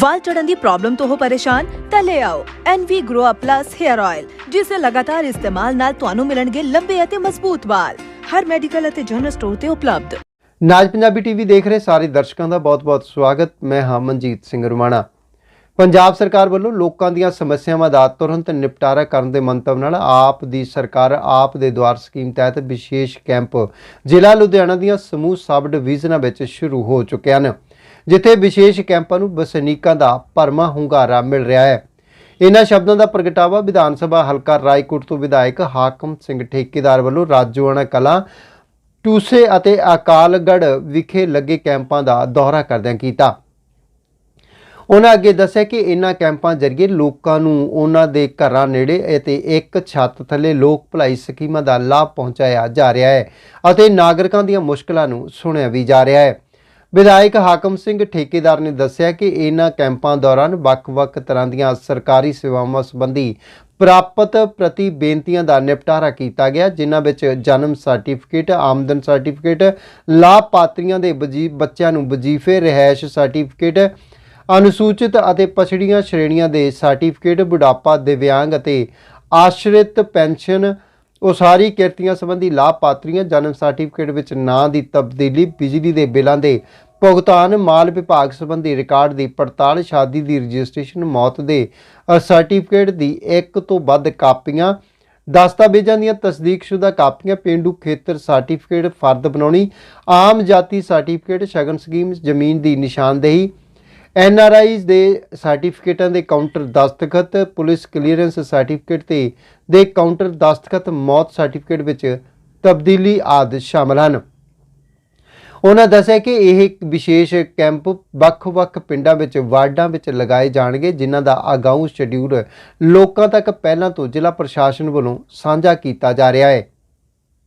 ਵਾਲ ਝੜਨ ਦੀ problem ਤੋਂ ਹੋ ਪਰੇਸ਼ਾਨ, ਤਾਂ ਲੈ ਆਓ NV Grow Up Plus Hair Oil, ਜਿਸ ਦੇ ਲਗਾਤਾਰ ਇਸਤੇਮਾਲ ਨਾਲ ਤੁਹਾਨੂੰ ਮਿਲਣਗੇ ਲੰਬੇ ਅਤੇ ਮਜ਼ਬੂਤ ਵਾਲ। ਹਰ ਮੈਡੀਕਲ ਅਤੇ ਜਨਰਲ ਸਟੋਰ ਤੇ ਉਪਲਬਧ। ਨਾਜ ਪੰਜਾਬੀ ਟੀਵੀ ਦੇਖ ਰਹੇ ਸਾਰੇ ਦਰਸ਼ਕਾਂ ਦਾ ਬਹੁਤ-ਬਹੁਤ ਸਵਾਗਤ। ਮੈਂ ਹਾਂ ਮਨਜੀਤ ਸਿੰਘ ਰੁਮਾਣਾ। ਪੰਜਾਬ ਸਰਕਾਰ ਵੱਲੋਂ ਲੋਕਾਂ ਦੀਆਂ ਸਮੱਸਿਆਵਾਂ ਦਾ ਤੁਰੰਤ ਨਿਪਟਾਰਾ ਕਰਨ ਦੇ ਮੰਤਵ ਨਾਲ ਆਪ ਦੀ ਸਰਕਾਰ ਆਪ ਦੇ ਦੁਆਰ ਸਕੀਮ ਤਹਿਤ ਵਿਸ਼ੇਸ਼ ਕੈਂਪ ਜ਼ਿਲ੍ਹਾ ਲੁਧਿਆਣਾ ਦੀਆਂ ਸਮੂਹ ਸਬ ਡਿਵੀਜ਼ਨਾਂ ਵਿੱਚ ਸ਼ੁਰੂ ਹੋ ਚੁੱਕੇ ਹਨ। ਜਿੱਥੇ ਵਿਸ਼ੇਸ਼ ਕੈਂਪਾਂ ਨੂੰ ਵਸਨੀਕਾਂ ਦਾ ਭਰਮਾ ਹੁੰਗਾਰਾ ਮਿਲ ਰਿਹਾ ਹੈ। ਇਹਨਾਂ ਸ਼ਬਦਾਂ ਦਾ ਪ੍ਰਗਟਾਵਾ ਵਿਧਾਨ ਸਭਾ ਹਲਕਾ ਰਾਏਕੋਟ ਤੋਂ ਵਿਧਾਇਕ ਹਾਕਮ ਸਿੰਘ ਠੇਕੇਦਾਰ ਵੱਲੋਂ ਰਾਜੋਆਣਾ ਕਲਾਂ, ਟੂਸੇ ਅਤੇ ਅਕਾਲਗੜ੍ਹ ਵਿਖੇ ਲੱਗੇ ਕੈਂਪਾਂ ਦਾ ਦੌਰਾ ਕਰਦਿਆਂ ਕੀਤਾ। ਉਹਨਾਂ ਅੱਗੇ ਦੱਸਿਆ ਕਿ ਇਹਨਾਂ ਕੈਂਪਾਂ ਜ਼ਰੀਏ ਲੋਕਾਂ ਨੂੰ ਉਹਨਾਂ ਦੇ ਘਰਾਂ ਨੇੜੇ ਅਤੇ ਇੱਕ ਛੱਤ ਥੱਲੇ ਲੋਕ ਭਲਾਈ ਸਕੀਮਾਂ ਦਾ ਲਾਭ ਪਹੁੰਚਾਇਆ ਜਾ ਰਿਹਾ ਹੈ ਅਤੇ ਨਾਗਰਿਕਾਂ ਦੀਆਂ ਮੁਸ਼ਕਲਾਂ ਨੂੰ ਸੁਣਿਆ ਵੀ ਜਾ ਰਿਹਾ ਹੈ। ਵਿਧਾਇਕ ਹਾਕਮ ਸਿੰਘ ਠੇਕੇਦਾਰ ਨੇ ਦੱਸਿਆ ਕਿ ਇਹਨਾਂ ਕੈਂਪਾਂ ਦੌਰਾਨ ਵੱਖ-ਵੱਖ ਤਰ੍ਹਾਂ ਦੀਆਂ ਸਰਕਾਰੀ ਸੇਵਾਵਾਂ ਸੰਬੰਧੀ ਪ੍ਰਾਪਤ ਪ੍ਰਤੀ ਬੇਨਤੀਆਂ ਦਾ ਨਿਪਟਾਰਾ ਕੀਤਾ ਗਿਆ, ਜਿਨ੍ਹਾਂ ਵਿੱਚ ਜਨਮ ਸਰਟੀਫਿਕੇਟ, ਆਮਦਨ ਸਰਟੀਫਿਕੇਟ, ਲਾਭਪਾਤਰੀਆਂ ਦੇ ਵਜੀ- ਬੱਚਿਆਂ ਨੂੰ ਵਜ਼ੀਫੇ, ਰਿਹਾਇਸ਼ ਸਰਟੀਫਿਕੇਟ, ਅਨੁਸੂਚਿਤ ਅਤੇ ਪਛੜੀਆਂ ਸ਼੍ਰੇਣੀਆਂ ਦੇ ਸਰਟੀਫਿਕੇਟ, ਬੁਢਾਪਾ, ਦਿਵਿਆਂਗ ਅਤੇ ਆਸ਼ਰਿਤ ਪੈਨਸ਼ਨ ਉਸਾਰੀ ਕਿਰਤੀਆਂ ਸੰਬੰਧੀ ਲਾਭਪਾਤਰੀਆਂ ਜਨਮ ਸਰਟੀਫਿਕੇਟ ਵਿੱਚ ਨਾਂ ਦੀ ਤਬਦੀਲੀ, ਬਿਜਲੀ ਦੇ ਬਿੱਲਾਂ ਦੇ ਭੁਗਤਾਨ, ਮਾਲ ਵਿਭਾਗ ਸੰਬੰਧੀ ਰਿਕਾਰਡ ਦੀ ਪੜਤਾਲ, ਸ਼ਾਦੀ ਦੀ ਰਜਿਸਟ੍ਰੇਸ਼ਨ, ਮੌਤ ਦੇ ਸਰਟੀਫਿਕੇਟ ਦੀ ਇੱਕ ਤੋਂ ਵੱਧ ਕਾਪੀਆਂ, ਦਸਤਾਵੇਜ਼ਾਂ ਦੀਆਂ ਤਸਦੀਕਸ਼ੁਦਾ ਕਾਪੀਆਂ, ਪਿੰਡੂ ਖੇਤਰ ਸਰਟੀਫਿਕੇਟ, ਫਰਦ ਬਣਾਉਣੀ, ਆਮ ਜਾਤੀ ਸਰਟੀਫਿਕੇਟ, ਸ਼ਗਨ ਸਕੀਮ, ਜ਼ਮੀਨ ਦੀ ਨਿਸ਼ਾਨਦੇਹੀ ਐਨ ਆਰ ਆਈਜ਼ ਦੇ ਸਰਟੀਫਿਕੇਟਾਂ ਦੇ ਕਾਊਂਟਰ ਦਸਤਖਤ, ਪੁਲਿਸ ਕਲੀਅਰੈਂਸ ਸਰਟੀਫਿਕੇਟ ਤੇ ਦੇ ਕਾਊਂਟਰ ਦਸਤਖਤ ਮੌਤ ਸਰਟੀਫਿਕੇਟ ਵਿੱਚ ਤਬਦੀਲੀ ਆਦਿ ਸ਼ਾਮਲ ਹਨ। ਉਹਨਾਂ ਦੱਸਿਆ ਕਿ ਇਹ ਵਿਸ਼ੇਸ਼ ਕੈਂਪ ਵੱਖ-ਵੱਖ ਪਿੰਡਾਂ ਵਿੱਚ, ਵਾਰਡਾਂ ਵਿੱਚ ਲਗਾਏ ਜਾਣਗੇ, ਜਿਨ੍ਹਾਂ ਦਾ ਅਗਾਊਂ ਸ਼ਡਿਊਲ ਲੋਕਾਂ ਤੱਕ ਪਹਿਲਾਂ ਤੋਂ ਜ਼ਿਲ੍ਹਾ ਪ੍ਰਸ਼ਾਸਨ ਵੱਲੋਂ ਸਾਂਝਾ ਕੀਤਾ ਜਾ ਰਿਹਾ ਹੈ।